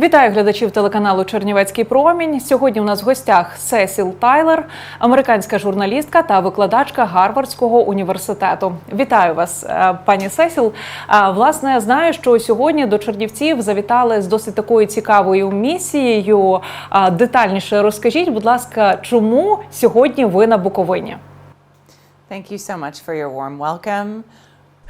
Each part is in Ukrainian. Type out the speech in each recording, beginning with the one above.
Вітаю глядачів телеканалу Чернівецький промінь. Сьогодні у нас в гостях Сесіл Тайлер, американська журналістка та викладачка Гарвардського університету. Вітаю вас, е, пані Сесіл. Е, Власне, знаю, що сьогодні до Чернівців завітали з досить такою цікавою місією. Е, Детальніше розкажіть, будь ласка, чому сьогодні ви на Буковині? Thank you so much for your warm welcome.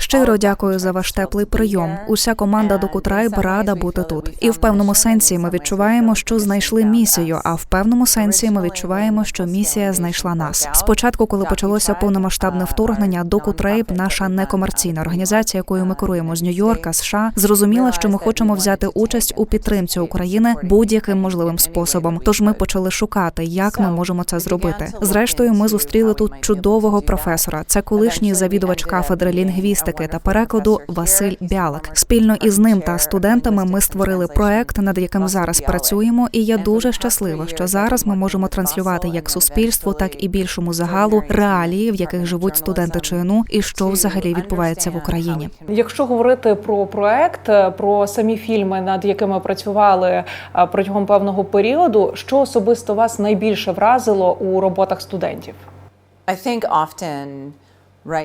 Щиро дякую за ваш теплий прийом. Уся команда до Кутрайб рада бути тут. І в певному сенсі ми відчуваємо, що знайшли місію. А в певному сенсі ми відчуваємо, що місія знайшла нас. Спочатку, коли почалося повномасштабне вторгнення, до Кутрейб, наша некомерційна організація, якою ми керуємо з Нью-Йорка, США, зрозуміла, що ми хочемо взяти участь у підтримці України будь-яким можливим способом. Тож ми почали шукати, як ми можемо це зробити. Зрештою, ми зустріли тут чудового професора. Це колишній завідувач кафедри лінгвістики та перекладу Василь Бялик. Спільно із ним та студентами ми створили проект, над яким зараз працюємо. І я дуже щаслива, що зараз ми можемо транслювати як суспільству, так і більшому загалу реалії, в яких живуть студенти ЧНУ, і що взагалі відбувається в Україні. Якщо говорити про проект, про самі фільми, над якими працювали е, протягом певного періоду, що особисто вас найбільше вразило у роботах студентів? I think often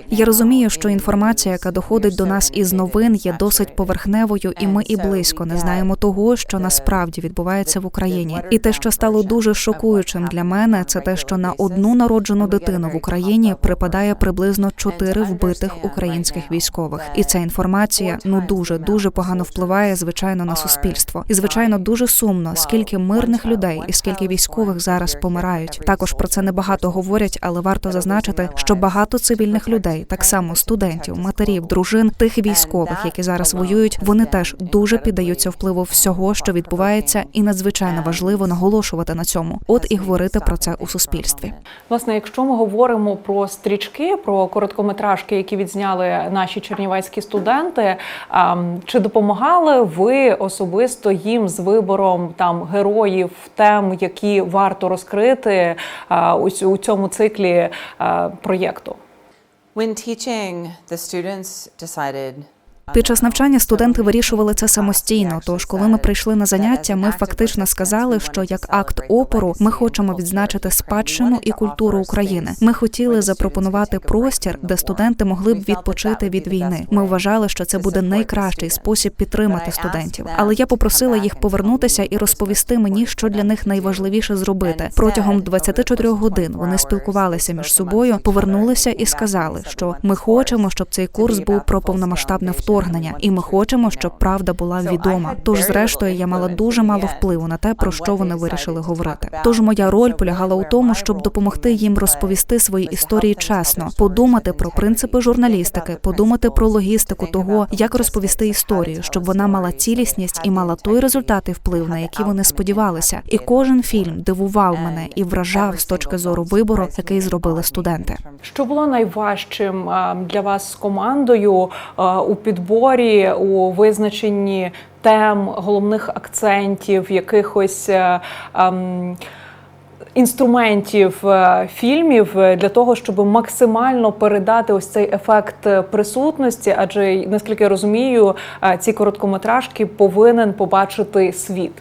Я розумію, що інформація, яка доходить до нас із новин, є досить поверхневою, і ми і близько не знаємо того, що насправді відбувається в Україні. І те, що стало дуже шокуючим для мене, це те, що на одну народжену дитину в Україні припадає приблизно чотири вбитих українських військових. І ця інформація ну дуже дуже погано впливає, звичайно, на суспільство. І звичайно, дуже сумно, скільки мирних людей і скільки військових зараз помирають. Також про це небагато говорять, але варто зазначити, що багато цивільних людей, так само студентів, матерів, дружин, тих військових, які зараз воюють, вони теж дуже піддаються впливу всього, що відбувається, і надзвичайно важливо наголошувати на цьому. От і говорити про це у суспільстві. Власне, якщо ми говоримо про стрічки, про короткометражки, які відзняли наші чернівецькі студенти, ам, чи допомагали ви особисто їм з вибором там героїв, тем, які варто розкрити а, у у цьому циклі проєкту? When teaching the students decided Під час навчання студенти вирішували це самостійно. Тож, коли ми прийшли на заняття, ми фактично сказали, що як акт опору ми хочемо відзначити спадщину і культуру України. Ми хотіли запропонувати простір, де студенти могли б відпочити від війни. Ми вважали, що це буде найкращий спосіб підтримати студентів. Але я попросила їх повернутися і розповісти мені, що для них найважливіше зробити. Протягом 24 годин вони спілкувалися між собою, повернулися і сказали, що ми хочемо, щоб цей курс був про повномасштабне вторгнення, і ми хочемо, щоб правда була відома. Тож, зрештою, я мала дуже мало впливу на те, про що вони вирішили говорити. Тож моя роль полягала у тому, щоб допомогти їм розповісти свої історії чесно, подумати про принципи журналістики, подумати про логістику того, як розповісти історію, щоб вона мала цілісність і мала той результат і вплив, на який вони сподівалися. І кожен фільм дивував мене і вражав з точки зору вибору, який зробили студенти. Що було найважчим для вас з командою у підборі, у визначенні тем, головних акцентів, якихось е, ем, інструментів е, фільмів е, для того, щоб максимально передати ось цей ефект присутності? Адже наскільки я розумію, ці короткометражки повинен побачити світ.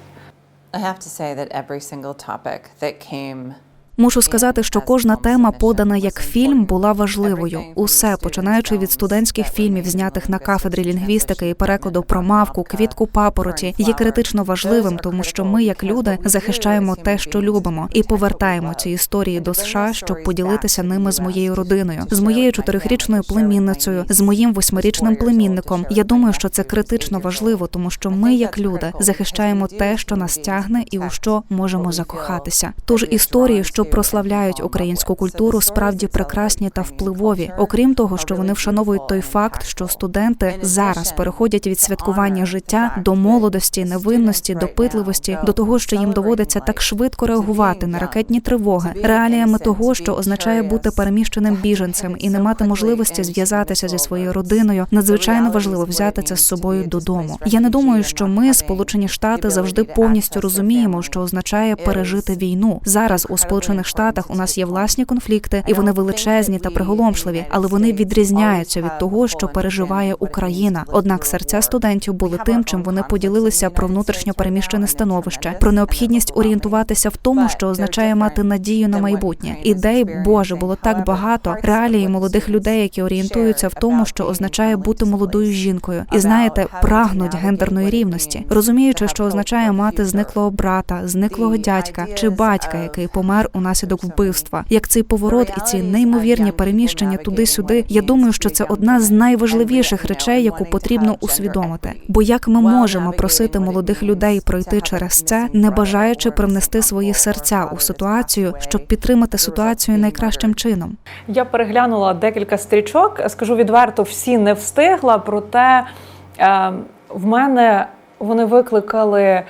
I have to say that every single topic that came Мушу сказати, що кожна тема, подана як фільм, була важливою. Усе починаючи від студентських фільмів, знятих на кафедрі лінгвістики і перекладу про мавку, квітку папороті, є критично важливим, тому що ми, як люди, захищаємо те, що любимо, і повертаємо ці історії до США, щоб поділитися ними з моєю родиною, з моєю чотирьохрічною племінницею, з моїм восьмирічним племінником. Я думаю, що це критично важливо, тому що ми, як люди, захищаємо те, що нас тягне, і у що можемо закохатися. Тож історії, що прославляють українську культуру, справді прекрасні та впливові. Окрім того, що вони вшановують той факт, що студенти зараз переходять від святкування життя до молодості, невинності, допитливості, до того, що їм доводиться так швидко реагувати на ракетні тривоги, реаліями того, що означає бути переміщеним біженцем і не мати можливості зв'язатися зі своєю родиною. Надзвичайно важливо взяти це з собою додому. Я не думаю, що ми, Сполучені Штати, завжди повністю розуміємо, що означає пережити війну зараз у Сполучених Сполучених Штатах у нас є власні конфлікти, і вони величезні та приголомшливі, але вони відрізняються від того, що переживає Україна. Однак серця студентів були тим, чим вони поділилися про внутрішньо переміщене становище, про необхідність орієнтуватися в тому, що означає мати надію на майбутнє. Ідей Боже було так багато реалії молодих людей, які орієнтуються в тому, що означає бути молодою жінкою, і знаєте, прагнуть гендерної рівності, розуміючи, що означає мати зниклого брата, зниклого дядька чи батька, який помер унаслідок вбивства. Як цей поворот і ці неймовірні переміщення туди-сюди, я думаю, що це одна з найважливіших речей, яку потрібно усвідомити. Бо як ми можемо просити молодих людей пройти через це, не бажаючи привнести свої серця у ситуацію, щоб підтримати ситуацію найкращим чином? Я переглянула декілька стрічок. Скажу відверто, всі не встигла, проте е, в мене вони викликали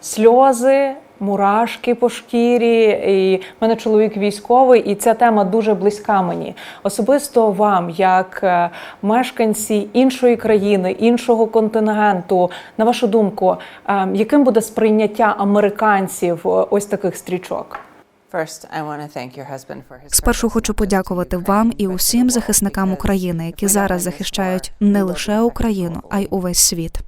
сльози. Мурашки по шкірі, і в мене чоловік військовий, і ця тема дуже близька мені. Особисто вам, як е, мешканці іншої країни, іншого континенту, на вашу думку, е, яким буде сприйняття американців е, ось таких стрічок? Спершу хочу подякувати вам і усім захисникам України, які зараз захищають не лише Україну, а й увесь світ.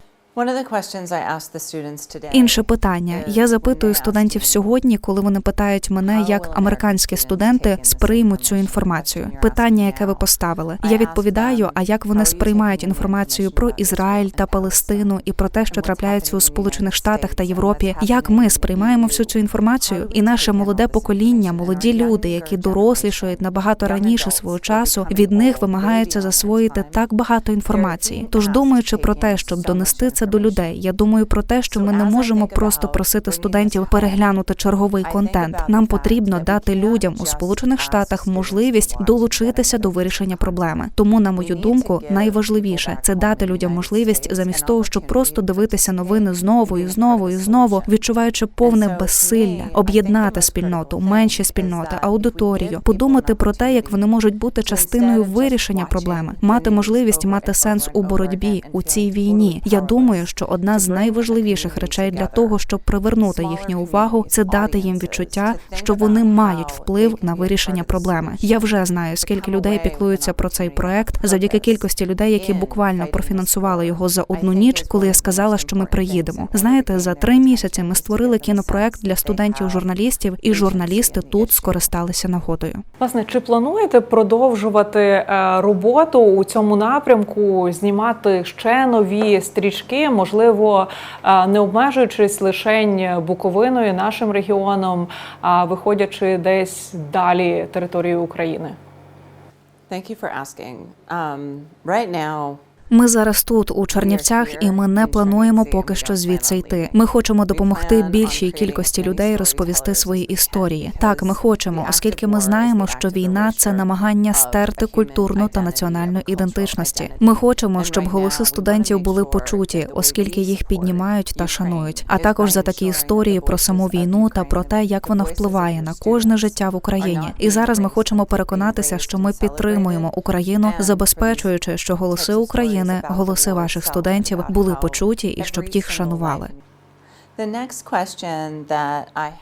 Інше питання. Я запитую студентів сьогодні, коли вони питають мене, як американські студенти сприймуть цю інформацію. Питання, яке ви поставили. Я відповідаю, а як вони сприймають інформацію про Ізраїль та Палестину і про те, що трапляється у Сполучених Штатах та Європі. Як ми сприймаємо всю цю інформацію? І наше молоде покоління, молоді люди, які дорослішають набагато раніше свого часу, від них вимагається засвоїти так багато інформації. Тож, думаючи про те, щоб донести це до людей, я думаю про те, що ми не можемо просто просити студентів переглянути черговий контент. Нам потрібно дати людям у Сполучених Штатах можливість долучитися до вирішення проблеми. Тому, на мою думку, найважливіше це дати людям можливість замість того, щоб просто дивитися новини знову і знову і знову, відчуваючи повне безсилля, об'єднати спільноту, менші спільноти, аудиторію, подумати про те, як вони можуть бути частиною вирішення проблеми, мати можливість мати сенс у боротьбі у цій війні. Я думаю, що одна з найважливіших речей для того, щоб привернути їхню увагу, це дати їм відчуття, що вони мають вплив на вирішення проблеми. Я вже знаю, скільки людей піклуються про цей проект завдяки кількості людей, які буквально профінансували його за одну ніч, коли я сказала, що ми приїдемо. Знаєте, за три місяці ми створили кінопроект для студентів-журналістів, і журналісти тут скористалися нагодою. Власне, чи плануєте продовжувати е, роботу у цьому напрямку, знімати ще нові стрічки, можливо, е, не обмежуючись лише Буковиною, нашим регіоном, а виходячи десь далі території України? Thank you for asking. Um, right now, Ми зараз тут у Чернівцях, і ми не плануємо поки що звідси йти. Ми хочемо допомогти більшій кількості людей розповісти свої історії. Так, ми хочемо, оскільки ми знаємо, що війна це намагання стерти культурну та національну ідентичності. Ми хочемо, щоб голоси студентів були почуті, оскільки їх піднімають та шанують. А також за такі історії про саму війну та про те, як вона впливає на кожне життя в Україні. І зараз ми хочемо переконатися, що ми підтримуємо Україну, забезпечуючи, що голоси України, голоси ваших студентів були почуті і щоб їх шанували.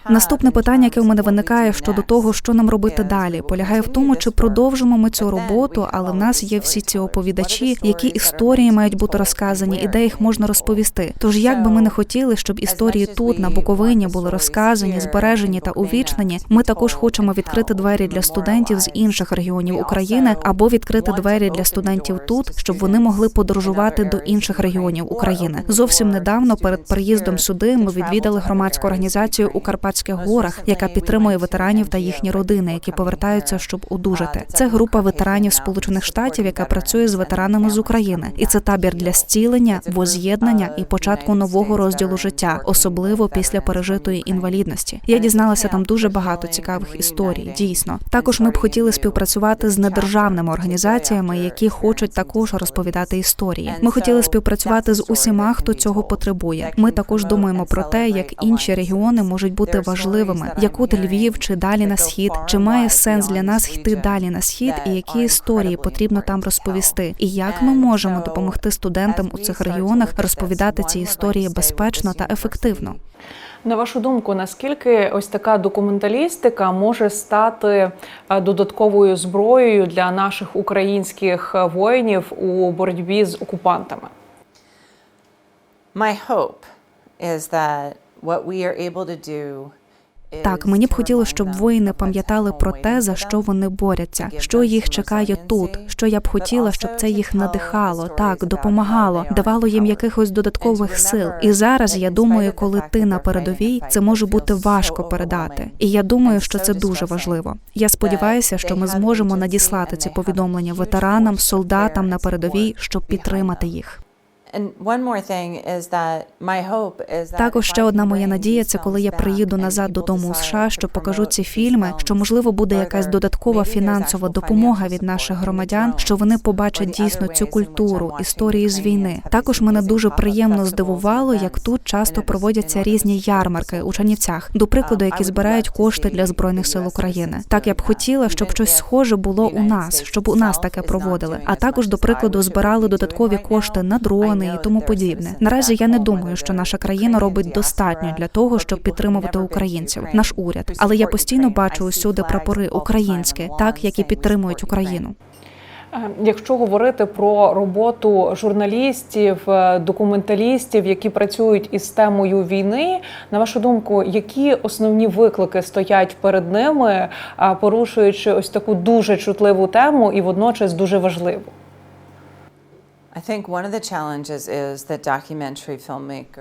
Наступне питання, яке у мене виникає щодо того, що нам робити далі, полягає в тому, чи продовжимо ми цю роботу, але в нас є всі ці оповідачі, які історії мають бути розказані, і де їх можна розповісти. Тож як би ми не хотіли, щоб історії тут на Буковині були розказані, збережені та увічнені, ми також хочемо відкрити двері для студентів з інших регіонів України або відкрити двері для студентів тут, щоб вони могли подорожувати до інших регіонів України. Зовсім недавно перед приїздом сюди ми відвідали громадську організацію у Карпатських горах, яка підтримує ветеранів та їхні родини, які повертаються, щоб одужати. Це група ветеранів Сполучених Штатів, яка працює з ветеранами з України, і це табір для зцілення, воз'єднання і початку нового розділу життя, особливо після пережитої інвалідності. Я дізналася там дуже багато цікавих історій. Дійсно, також ми б хотіли співпрацювати з недержавними організаціями, які хочуть також розповідати історії. Ми хотіли співпрацювати з усіма, хто цього потребує. Ми також думаємо про те, як інші регіони можуть бути важливими, як от Львів чи далі на схід, чи має сенс для нас йти далі на схід, і які історії потрібно там розповісти, і як ми можемо допомогти студентам у цих регіонах розповідати ці історії безпечно та ефективно. На вашу думку, наскільки ось така документалістика може стати е, додатковою зброєю для наших українських е, воїнів у боротьбі з окупантами? My hope is that what we are able to do Так, мені б хотілося, щоб воїни пам'ятали про те, за що вони борються, що їх чекає тут. Що я б хотіла, щоб це їх надихало, так допомагало, давало їм якихось додаткових сил. І зараз я думаю, коли ти на передовій, це може бути важко передати. І я думаю, що це дуже важливо. Я сподіваюся, що ми зможемо надіслати ці повідомлення ветеранам, солдатам на передовій, щоб підтримати їх. Також ще одна моя надія це коли я приїду назад додому у США, що покажу ці фільми. Що можливо буде якась додаткова фінансова допомога від наших громадян, що вони побачать дійсно цю культуру, історії з війни. Також мене дуже приємно здивувало, як тут часто проводяться різні ярмарки у Чернівцях, до прикладу, Um, які збирають кошти для збройних сил України. Так я б хотіла, щоб щось схоже було у нас, щоб у нас таке проводили. А також до прикладу збирали додаткові кошти на дрони і тому подібне. Наразі я не думаю, що наша країна робить достатньо для того, щоб підтримувати українців, наш уряд. Але я постійно бачу усюди прапори українські, так які підтримують Україну. Е, Якщо говорити про роботу журналістів, е, документалістів, які працюють із темою війни, на вашу думку, які основні виклики стоять перед ними, порушуючи ось таку дуже чутливу тему і водночас дуже важливу? I think one of the challenges is that documentary filmmakers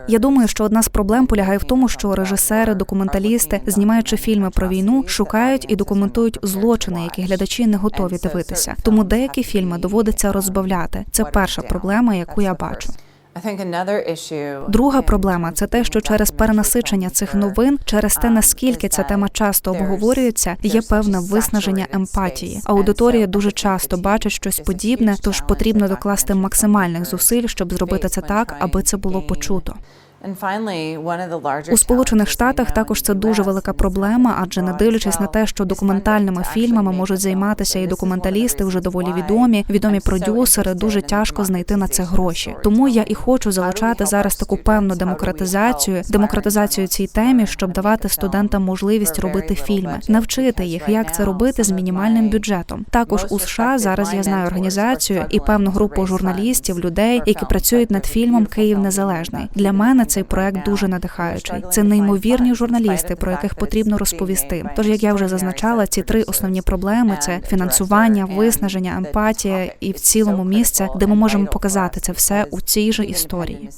Я думаю, що одна з проблем полягає в тому, що режисери, документалісти, знімаючи фільми про війну, шукають і документують злочини, які глядачі не готові дивитися. Тому деякі фільми доводиться розбавляти. Це перша проблема, яку я бачу. Друга проблема це те, що через перенасичення цих новин, через те наскільки ця тема часто обговорюється, є певне виснаження емпатії. Аудиторія дуже часто бачить щось подібне, тож потрібно докласти максимальних зусиль, щоб зробити це так, аби це було почуто. У Сполучених Штатах також це дуже велика проблема, адже не дивлячись на те, що документальними фільмами можуть займатися і документалісти вже доволі відомі, відомі продюсери. Дуже тяжко знайти на це гроші. Тому я і хочу залучати зараз таку певну демократизацію, демократизацію цієї темі, щоб давати студентам можливість робити фільми, навчити їх, як це робити з мінімальним бюджетом. Також у США зараз я знаю організацію і певну групу журналістів, людей, які працюють над фільмом Київ Незалежний. Для мене doing цей проект дуже надихаючий. Це неймовірні журналісти, про яких потрібно розповісти. Тож, як я вже зазначала, ці три основні проблеми це фінансування, виснаження, емпатія і в цілому місце, де ми можемо показати це все у цій же історії.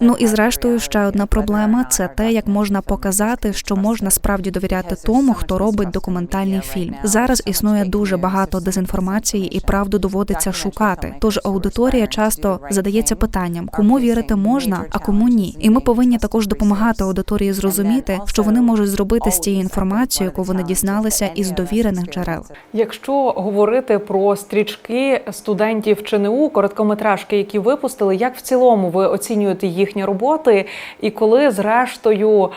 Ну і зрештою, ще одна проблема це те, як можна показати, що можна справді довіряти тому, хто робить документальний фільм. Зараз існує дуже багато дезінформації, і правду доводиться шукати. Тож аудиторія часто задається thing питанням, кому вірити можна, а кому ні. І ми повинні також допомагати аудиторії зрозуміти, що вони можуть зробити з тією інформацією, яку вони дізналися із довірених джерел. Якщо говорити про стрічки студентів ЧНУ, короткометражки, які випустили, як в цілому ви оцінюєте їхні роботи, і коли зрештою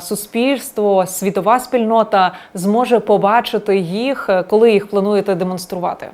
суспільство, світова спільнота зможе побачити їх, коли їх плануєте демонструвати?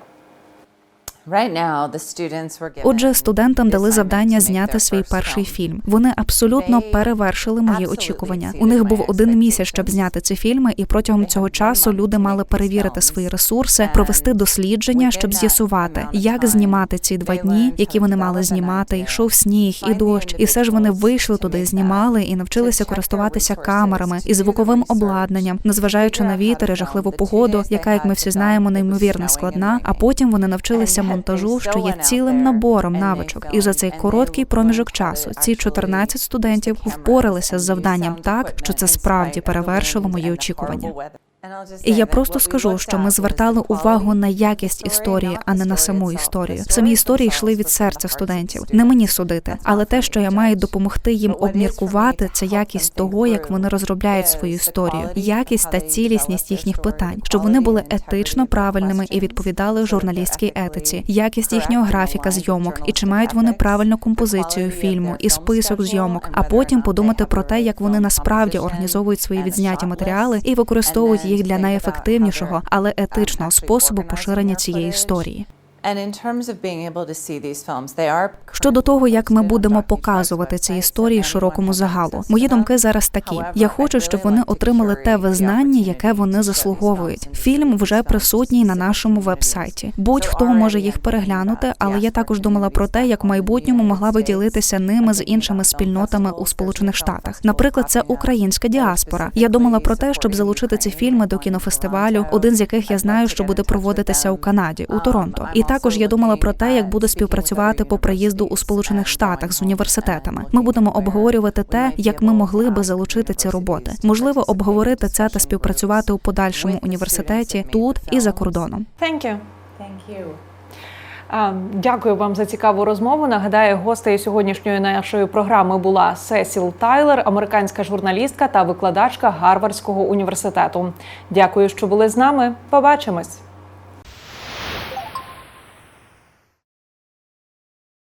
Отже, студентам дали завдання зняти свій перший фільм. Вони абсолютно перевершили мої очікування. У них був один місяць, щоб зняти ці фільми, і протягом цього часу люди мали перевірити свої ресурси, провести дослідження, щоб з'ясувати, як знімати ці два дні, які вони мали знімати. Йшов сніг і дощ, і все ж вони вийшли туди, знімали і навчилися користуватися камерами і звуковим обладнанням, незважаючи на вітер і жахливу погоду, яка, як ми всі знаємо, неймовірно складна. А потім вони навчилися Монтажу, що є цілим набором навичок. І за цей короткий проміжок часу ці actually 14 студентів впоралися з завданням так, що це справді перевершило мої очікування. І я просто скажу, що ми звертали увагу на якість історії, а не на саму історію. Самі історії йшли від серця студентів. Не мені судити, але те, що я маю допомогти їм обміркувати, це якість того, як вони розробляють свою історію, якість та цілісність їхніх питань, щоб вони були етично правильними і відповідали журналістській етиці, якість їхнього графіка зйомок. І чи мають вони правильну композицію фільму і список зйомок, а потім подумати про те, як вони насправді організовують свої відзняті матеріали і використовують їх для найефективнішого, але етичного способу поширення цієї історії. Щодо того, як ми будемо показувати ці історії широкому загалу, мої думки зараз такі: я хочу, щоб вони отримали те визнання, яке вони заслуговують. Фільм вже присутній на нашому веб-сайті. Будь-хто може їх переглянути, але я також думала про те, як в майбутньому могла би ділитися ними з іншими спільнотами у Сполучених Штатах. Наприклад, це українська діаспора. Я думала про те, щоб залучити ці фільми до кінофестивалю, один з яких я знаю, що буде проводитися у Канаді, у Торонто. І також я думала про те, як буду співпрацювати по приїзду у Сполучених Штатах з університетами. Ми будемо обговорювати те, як ми могли би залучити ці роботи. Можливо, обговорити це та співпрацювати у подальшому університеті тут і за кордоном. Thank you. You. Дякую вам за цікаву розмову. Нагадаю, гостею сьогоднішньої нашої програми була Сесіл Тайлер, американська журналістка та викладачка Гарвардського університету. Дякую, що були з нами. Побачимось.